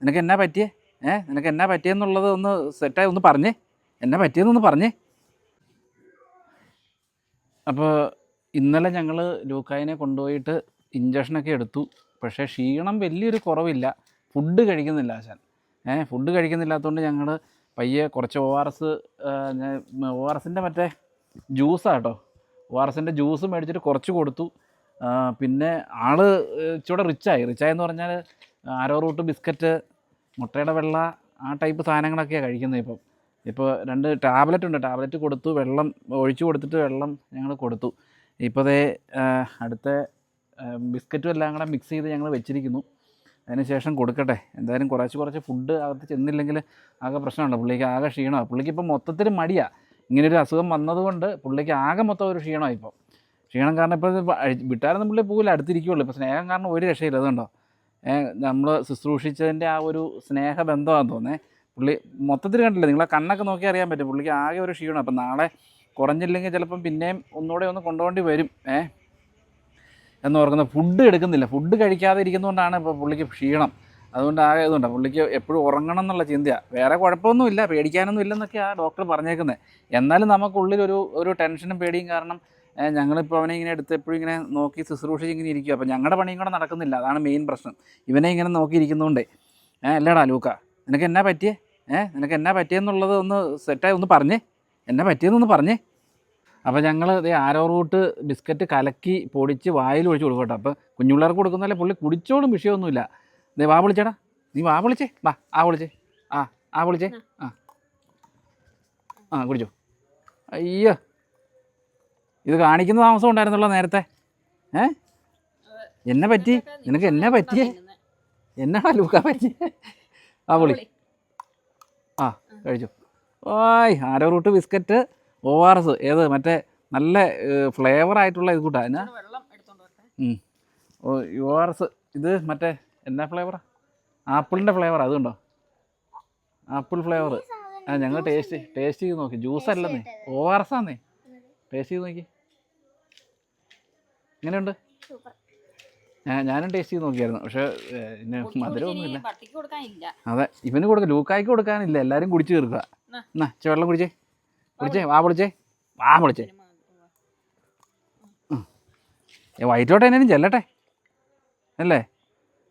നിനക്ക് എന്നാ പറ്റിയേ? ഏ നിനക്ക് എന്നാ പറ്റിയെന്നുള്ളത് ഒന്ന് സെറ്റായി ഒന്ന് പറഞ്ഞേ. എന്നാ പറ്റിയെന്നൊന്ന് പറഞ്ഞേ. അപ്പോൾ ഇന്നലെ ഞങ്ങൾ ലൂക്കായിനെ കൊണ്ടുപോയിട്ട് ഇഞ്ചക്ഷനൊക്കെ എടുത്തു. പക്ഷേ ക്ഷീണം വലിയൊരു കുറവില്ല. ഫുഡ് കഴിക്കുന്നില്ല ആശാൻ ഏഹ് ഫുഡ് കഴിക്കുന്നില്ലാത്തതുകൊണ്ട് ഞങ്ങൾ പയ്യെ കുറച്ച് O R S O R എസിന്റെ മറ്റേ ജ്യൂസാണ് കേട്ടോ ഒ ആർ എസിന്റെ ജ്യൂസ് മേടിച്ചിട്ട് കുറച്ച് കൊടുത്തു. പിന്നെ ആൾ ഇച്ചിരി റിച്ചായി റിച്ചായെന്ന് പറഞ്ഞാൽ ആരോ റൂട്ട് ബിസ്ക്കറ്റ് മുട്ടയുടെ വെള്ള ആ ടൈപ്പ് സാധനങ്ങളൊക്കെയാണ് കഴിക്കുന്നത് ഇപ്പം. ഇപ്പോൾ രണ്ട് ടാബ്ലറ്റ് ഉണ്ട്. ടാബ്ലറ്റ് കൊടുത്തു വെള്ളം ഒഴിച്ചു കൊടുത്തിട്ട് വെള്ളം ഞങ്ങൾ കൊടുത്തു. ഇപ്പോൾ ദേ അടുത്ത ബിസ്ക്കറ്റും എല്ലാം കൂടെ മിക്സ് ചെയ്ത് ഞങ്ങൾ വെച്ചിരിക്കുന്നു. അതിനുശേഷം കൊടുക്കട്ടെ. എന്തായാലും കുറച്ച് കുറച്ച് ഫുഡ് അകത്ത് ചെന്നില്ലെങ്കിൽ ആകെ പ്രശ്നമുണ്ട്. പുള്ളിക്ക് ആകെ ക്ഷീണമാണ് പുള്ളിക്ക് ഇപ്പം മൊത്തത്തിൽ മടിയാണ് ഇങ്ങനൊരു അസുഖം വന്നതുകൊണ്ട് പുള്ളിക്ക് ആകെ മൊത്തം ഒരു ക്ഷീണമായി ഇപ്പോൾ ക്ഷീണം കാരണം ഇപ്പോൾ വിട്ടാലൊന്നും പുള്ളി പോകില്ല അടുത്തിരിക്കുള്ളൂ. ഇപ്പോൾ സ്നേഹം കാരണം ഒരു രക്ഷയില്ല. അതുകൊണ്ടോ? നമ്മൾ ശുശ്രൂഷിച്ചതിന്റെ ആ ഒരു സ്നേഹബന്ധമാണെന്ന് തോന്നേ. പുള്ളി മൊത്തത്തിൽ കണ്ടില്ല? നിങ്ങളെ കണ്ണൊക്കെ നോക്കി അറിയാൻ പറ്റും. പുള്ളിക്ക് ആകെ ഒരു ക്ഷീണം. അപ്പം നാളെ കുറഞ്ഞില്ലെങ്കിൽ ചിലപ്പം പിന്നെയും ഒന്നുകൂടെ ഒന്ന് കൊണ്ടുപോകേണ്ടി വരും. ഏ? എന്ന് ഓർക്കുന്ന ഫുഡ് എടുക്കുന്നില്ല. ഫുഡ് കഴിക്കാതെ ഇരിക്കുന്നതുകൊണ്ടാണ് ഇപ്പോൾ പുള്ളിക്ക് ക്ഷീണം. അതുകൊണ്ട് ആകെ ഇതുണ്ട്. പുള്ളിക്ക് എപ്പോഴും ഉറങ്ങണം എന്നുള്ള ചിന്തയാണ് വേറെ കുഴപ്പമൊന്നുമില്ല. പേടിക്കാനൊന്നും ഇല്ലെന്നൊക്കെയാണ് ഡോക്ടർ പറഞ്ഞേക്കുന്നത് എന്നാലും നമുക്കുള്ളിൽ ഒരു ടെൻഷനും പേടിയും കാരണം ഞങ്ങളിപ്പോൾ അവനെ ഇങ്ങനെ എടുത്ത് എപ്പോഴും ഇങ്ങനെ നോക്കി ശുശ്രൂഷിച്ച് ഇങ്ങനെ ഇരിക്കുക അപ്പോൾ ഞങ്ങളുടെ പണിയും കൂടെ നടക്കുന്നില്ല. അതാണ് മെയിൻ പ്രശ്നം. ഇവനെ ഇങ്ങനെ നോക്കിയിരിക്കുന്നതുകൊണ്ട് ഏഹ് അല്ലടാ ലൂക്ക നിനക്ക് എന്നാ പറ്റിയേ? ഏഹ് നിനക്ക് എന്നാ പറ്റിയെന്നുള്ളത് ഒന്ന് സെറ്റായി ഒന്ന് പറഞ്ഞേ. എന്നാ പറ്റിയെന്നൊന്ന് പറഞ്ഞേ. അപ്പോൾ ഞങ്ങൾ ദേ ആരോ റൂട്ട് ബിസ്ക്കറ്റ് കലക്കി പൊടിച്ച് വായിൽ ഒഴിച്ച് കൊടുക്കും കേട്ടോ. അപ്പോൾ കുഞ്ഞുപിള്ളേർക്ക് കൊടുക്കുന്നതല്ലേ പുള്ളി കുടിച്ചോളും വിഷയമൊന്നുമില്ല ദേ വാ വിളിച്ചേടാ. നീ വാ വിളിച്ചേ. വാ ആ വിളിച്ചേ. ആ ആ വിളിച്ചേ. ആ. ആ കുടിച്ചോ. അയ്യോ. ഇത് കാണിക്കുന്ന താമസം ഉണ്ടായിരുന്നല്ലോ നേരത്തെ? ഏ? എന്നെ പറ്റി? നിനക്ക് എന്നെ പറ്റിയേ? എന്നാണ് ലൂക്ക പറ്റി? ആ പൊളി. ആ കഴിച്ചു. ഓയ് arrowroot biscuit O R S ഏത് മറ്റേ നല്ല ഫ്ലേവർ ആയിട്ടുള്ള ഇത് കൂട്ടാ. എന്നാ? ഒ ആർ എസ് ഇത് മറ്റേ എന്നാ ഫ്ലേവറാ ആപ്പിളിന്റെ ഫ്ലേവർ അതുണ്ടോ? ആപ്പിൾ ഫ്ലേവർ ആ ഞങ്ങൾ ടേസ്റ്റ് ടേസ്റ്റ് ചെയ്ത് നോക്കി. ജ്യൂസ് അല്ലെന്നേ. ഒ ആർ എസ് ആന്നേ. ടേസ്റ്റ് ചെയ്ത് നോക്കി എങ്ങനെയുണ്ട്? ഞാനും ടേസ്റ്റ് ചെയ്ത് നോക്കിയായിരുന്നു. പക്ഷെ പിന്നെ മധുരമൊന്നുമില്ല അതെ ഇവന് കൊടുക്കാം ലൂക്കായ്ക്ക് കൊടുക്കാനില്ല. എല്ലാവരും കുടിച്ചു തീർക്കുക എന്നാ. എന്നാ വെള്ളം കുടിച്ചേ. കുടിച്ചേ വാ പൊളിച്ചേ. വാ പൊളിച്ചേ. വൈറ്റോട്ടെ എന്നേലും ചെല്ലട്ടെ. അല്ലേ?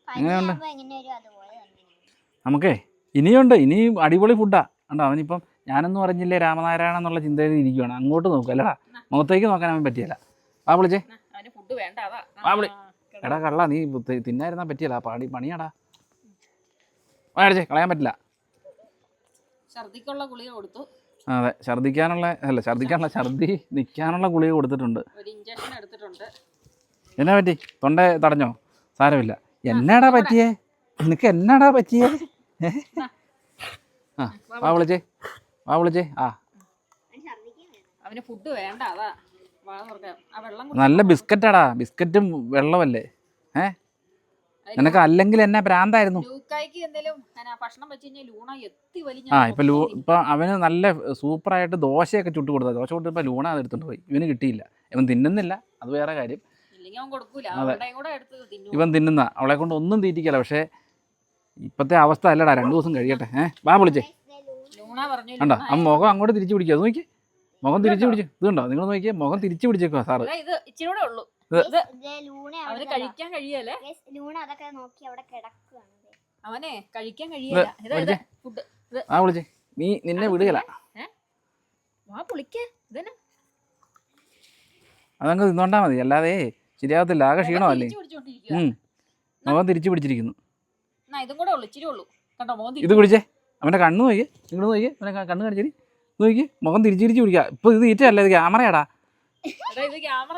എങ്ങനെയുണ്ട്? നമുക്കേ ഇനിയുണ്ട്. ഇനിയും അടിപൊളി ഫുഡാ കണ്ടോ അവനിപ്പം ഞാനൊന്നും അറിഞ്ഞില്ലേ രാമനാരായണ എന്നുള്ള ചിന്തയിൽ ഇരിക്കുവാണ്. അങ്ങോട്ട് നോക്കുക അല്ലടാ. മുഖത്തേക്ക് നോക്കാൻ അവൻ പറ്റിയല്ല. ആ വിളിച്ചേ. ആ വിളി. എടാ കള്ള നീ തിന്നായിരുന്നാ പറ്റിയല്ല. പാടി പണിയാടാ. വാടിച്ചേ കളയാൻ പറ്റില്ല. ഛർദിക്കുള്ള ഗുളിക കൊടുത്തു. അതെ. ഛർദിക്കാനുള്ള അല്ല ഛർദിക്കാനുള്ള ഛർദി നിൽക്കാനുള്ള ഗുളിക കൊടുത്തിട്ടുണ്ട്. എന്നാ പറ്റി? തൊണ്ട തടഞ്ഞോ? സാരമില്ല. എന്നാടാ പറ്റിയേ? നിനക്ക് എന്നാടാ പറ്റിയേ? ആ വിളിച്ചേ. വാ വിളിച്ചേ. ആ. അവന് ഫുഡ് വേണ്ട അതാ. ആ നല്ല ബിസ്ക്കറ്റാടാ. ബിസ്ക്കറ്റും വെള്ളമല്ലേ? ഏ? നിനക്ക് അല്ലെങ്കിൽ എന്നെ എത്തി ആ ഇപ്പൊ ലൂ ഇപ്പൊ അവന് നല്ല സൂപ്പറായിട്ട് ദോശയൊക്കെ ചുട്ടു കൊടുത്താ. ദോശ കൊടുത്തപ്പോ ലൂണ അത് എടുത്തോണ്ട് പോയി. ഇവന് കിട്ടിയില്ല. ഇവൻ തിന്നുന്നില്ല. അത് വേറെ കാര്യം. അതെ. ഇവൻ തിന്നുന്ന. അവളെ കൊണ്ട് ഒന്നും തീറ്റിക്കല പക്ഷേ ഇപ്പത്തെ അവസ്ഥ അല്ലടാ. രണ്ടു ദിവസം കഴിയട്ടെ. ഏഹ് വാ വിളിച്ചേ. കണ്ടോ? ആ മുഖം അങ്ങോട്ട് തിരിച്ചു പിടിക്കുക അത് നോക്കി. മുഖം തിരിച്ചു പിടിച്ചു ഇത് കണ്ടോ നിങ്ങൾ നോക്കിയേ. മുഖം തിരിച്ചു പിടിച്ചേക്കുവാ സാറ്. ഇതാ ഇത് ഇച്ചിരി ഉള്ളൂ അവന് കഴിക്കാൻ കഴിയല്ലേ? ലൂണ അതൊക്കെ നോക്കി അവിടെ കിടക്കുകയാണ് അവനെ കഴിക്കാൻ കഴിയില്ല. ഇതാ ഫുഡ്. ആ വിളിച്ചേ. നീ നിന്നെ വിടുകല വാ പൊളിക്ക്. ഇതന്നെ. അതങ്ങ് തിന്നോണ്ടാ മതി. അല്ലാതെ ശരിയാവത്തില്ല. ആകെ ക്ഷീണമല്ലേ? മുഖം തിരിച്ചു പിടിച്ചിരിക്കുന്നു. എന്നാ ഇതും കൂടെ ഉള്ളു. ഇച്ചിരി ഉള്ളൂ. കണ്ടോ മോൻ ഇത് പിടിച്ചേ അവന്റെ കണ്ണ് നോക്കി. നിങ്ങൾ നോക്കി. അവനെ കണ്ണ് കാണിച്ചേരി നോക്കി. മുഖം തിരിച്ചു തിരിച്ചു പിടിക്കുക. ഇപ്പൊ ഇത് തീറ്റയല്ല ഇത് ക്യാമറയാടാ.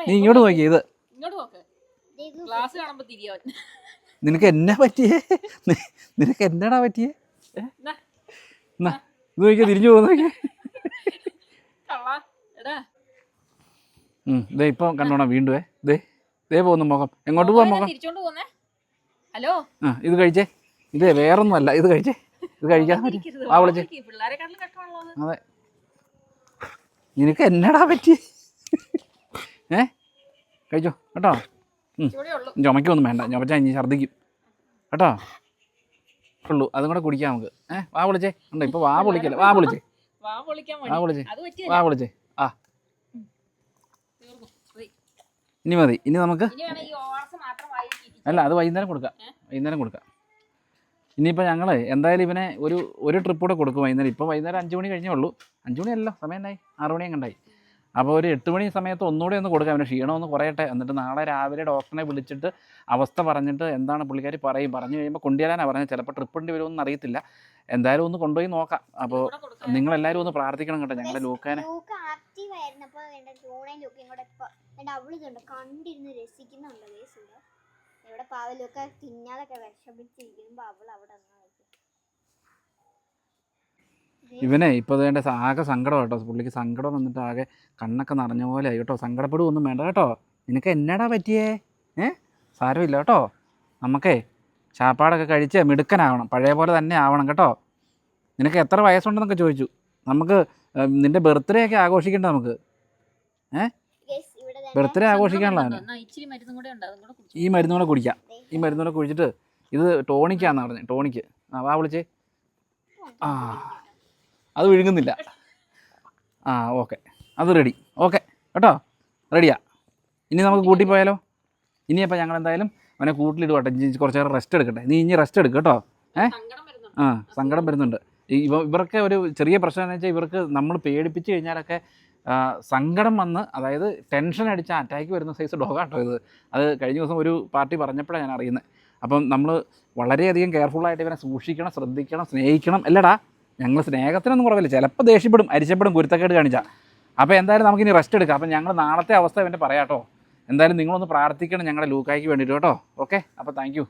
നീ ഇങ്ങോട്ട് നോക്കി ഇത്. ഇങ്ങോട്ട് നോക്ക്. ദേ ഇത് ഗ്ലാസ് തിരിയാൻ നിനക്ക് എന്നാ പറ്റിയേ? നിനക്ക് എന്നാടാ പറ്റിയേ? എന്നാ. ഇത് നോക്കിയാ തിരിഞ്ഞു പോകുന്ന ദേ ഇപ്പം കണ്ടോണം വീണ്ടും ദേ ദേ പോകുന്നു മുഖം. എങ്ങോട്ട് പോവാ മുഖം? ഹലോ? ആ ഇത് കഴിച്ചേ. ഇതേ വേറൊന്നും അല്ല ഇത് കഴിച്ചേ. ഇത് കഴിക്കാൻ. ആ വിളിച്ചേ. അത്. നിനക്ക് എന്നടാ പറ്റി ഏ? കഴിച്ചോ. കേട്ടോ? ചുമക്കൊന്നും വേണ്ട. ചുമച്ചാൽ ഇനി ഛർദ്ദിക്കും. കേട്ടോ? ഉള്ളൂ. അതും കൂടെ കുടിക്കാം നമുക്ക്. ഏഹ് വാ വിളിച്ചേ. ഉണ്ടോ? ഇപ്പോൾ വാ വിളിക്കല്ലേ. വാ വിളിച്ചേ. വാ വിളിച്ചേ. വാ വിളിച്ചേ. ആ. ഇനി മതി. ഇനി നമുക്ക്. അല്ല അത് വൈകുന്നേരം കൊടുക്കാം. വൈകുന്നേരം കൊടുക്കാം. ഇനിയിപ്പോൾ ഞങ്ങൾ എന്തായാലും ഇവനെ ഒരു ഒരു ട്രിപ്പ് കൂടെ കൊടുക്കും വൈകുന്നേരം. ഇപ്പോൾ വൈകുന്നേരം അഞ്ച് മണി കഴിഞ്ഞേ ഉള്ളൂ. അഞ്ച് മണിയല്ലോ സമയം ഉണ്ടായി ആറ് മണിയും കണ്ടായി അപ്പോൾ ഒരു എട്ട് മണി സമയത്ത് ഒന്നുകൂടെ ഒന്ന് കൊടുക്കാം. അവന് ക്ഷീണം ഒന്ന് കുറയട്ടെ. എന്നിട്ട് നാളെ രാവിലെ ഡോക്ടറിനെ വിളിച്ചിട്ട് അവസ്ഥ പറഞ്ഞിട്ട് എന്താണ് പുള്ളിക്കാരി പറയും. പറഞ്ഞു കഴിയുമ്പോൾ കൊണ്ടുവരാനാണ് പറഞ്ഞത്. ചിലപ്പോൾ ട്രിപ്പ് ഉണ്ട് വരുമെന്ന് അറിയത്തില്ല. എന്തായാലും ഒന്ന് കൊണ്ടുപോയി നോക്കാം. അപ്പോൾ. നിങ്ങളെല്ലാവരും ഒന്ന് പ്രാർത്ഥിക്കണം കേട്ടോ. ഞങ്ങളുടെ ലൂക്കാനെ. ലൂക്ക് ആക്റ്റീവ് ആയിരുന്നു അപ്പോൾ ലൂക്കയും കൂടെ കണ്ടിരുന്ന് രസിക്കുന്നുണ്ട് ഇവിടെ പാവലൊക്കെ തിന്നാലൊക്കെ വിഷമിച്ചിരിക്കുമ്പോ അവൾ അവിടെ. ഇവനെ ഇപ്പോൾ വേണ്ട ആകെ സങ്കടം കേട്ടോ. പുള്ളിക്ക് സങ്കടം വന്നിട്ട് ആകെ കണ്ണൊക്കെ നിറഞ്ഞ പോലെ ആയി കേട്ടോ. സങ്കടപ്പെടുകയൊന്നും വേണ്ട കേട്ടോ. നിനക്ക് എന്നടാ പറ്റിയേ? ഏ? സാരമില്ല കേട്ടോ. നമുക്കേ ചാപ്പാടൊക്കെ കഴിച്ച് മിടുക്കനാവണം. പഴയ പോലെ തന്നെ ആവണം കേട്ടോ. നിനക്ക് എത്ര വയസ്സുണ്ടെന്നൊക്കെ ചോദിച്ചു. നമുക്ക് നിന്റെ ബർത്ത്ഡേ ഒക്കെ ആഘോഷിക്കണ്ട നമുക്ക്. ഏ? ഇവിടെ ബർത്ത്ഡേ സങ്കടം ആഘോഷിക്കാനുള്ളതാണ് വരുന്നുണ്ടോ? എന്നാ ഇച്ചിരി മരുന്നും കൂടെ ഉണ്ട് അതും കൂടെ കുടിച്ചു ഈ മരുന്നൂടെ കുടിക്കാം. ഈ മരുന്നൂടെ കുടിച്ചിട്ട് ഇത് ടോണിക്കാന്ന് പറഞ്ഞത് ടോണിക്ക്. ആ വാ വിളിച്ചേ. ആ അത് വിഴുങ്ങുന്നില്ല. ആ ഓക്കെ. അത് റെഡി. ഓക്കെ കേട്ടോ? റെഡിയാ. ഇനി നമുക്ക് കൂട്ടി പോയാലോ? ഇനിയപ്പോൾ ഞങ്ങൾ എന്തായാലും അവനെ കൂട്ടിലിടുവാട്ടെ കുറച്ച് നേരം റെസ്റ്റ് എടുക്കട്ടെ. നീ ഇനി റെസ്റ്റ് എടുക്കും കേട്ടോ. ഏ? ആ സങ്കടം വരുന്നുണ്ട്. ഇവ ഇവർക്ക് ഒരു ചെറിയ പ്രശ്നം എന്ന് വെച്ചാൽ ഇവർക്ക് നമ്മൾ പേടിപ്പിച്ച് കഴിഞ്ഞാലൊക്കെ സങ്കടം വന്ന് അതായത് ടെൻഷൻ അടിച്ച അറ്റാക്ക് വരുന്ന സൈസ് ഡോഗാട്ടോ ഇത്. അത് കഴിഞ്ഞ ദിവസം ഒരു പാർട്ടി പറഞ്ഞപ്പോഴാണ് ഞാൻ അറിയുന്നത് അപ്പം നമ്മൾ വളരെയധികം കെയർഫുള്ളായിട്ട് ഇവനെ സൂക്ഷിക്കണം ശ്രദ്ധിക്കണം സ്നേഹിക്കണം. അല്ലടാ ഞങ്ങൾ സ്നേഹത്തിനൊന്നും കുറവില്ല. ചിലപ്പോൾ ദേഷ്യപ്പെടും അരിച്ചപ്പെടും കുരുത്തക്കേട് കാണിച്ചാൽ അപ്പോൾ എന്തായാലും നമുക്കിനി റെസ്റ്റ് എടുക്കാം. അപ്പം ഞങ്ങൾ നാളത്തെ അവസ്ഥ ഇവന്റെ പറയാട്ടോ. എന്തായാലും നിങ്ങളൊന്ന് പ്രാർത്ഥിക്കണം ഞങ്ങളുടെ ലൂക്കായ്ക്ക് വേണ്ടിയിട്ട് കേട്ടോ. ഓക്കെ അപ്പോൾ താങ്ക്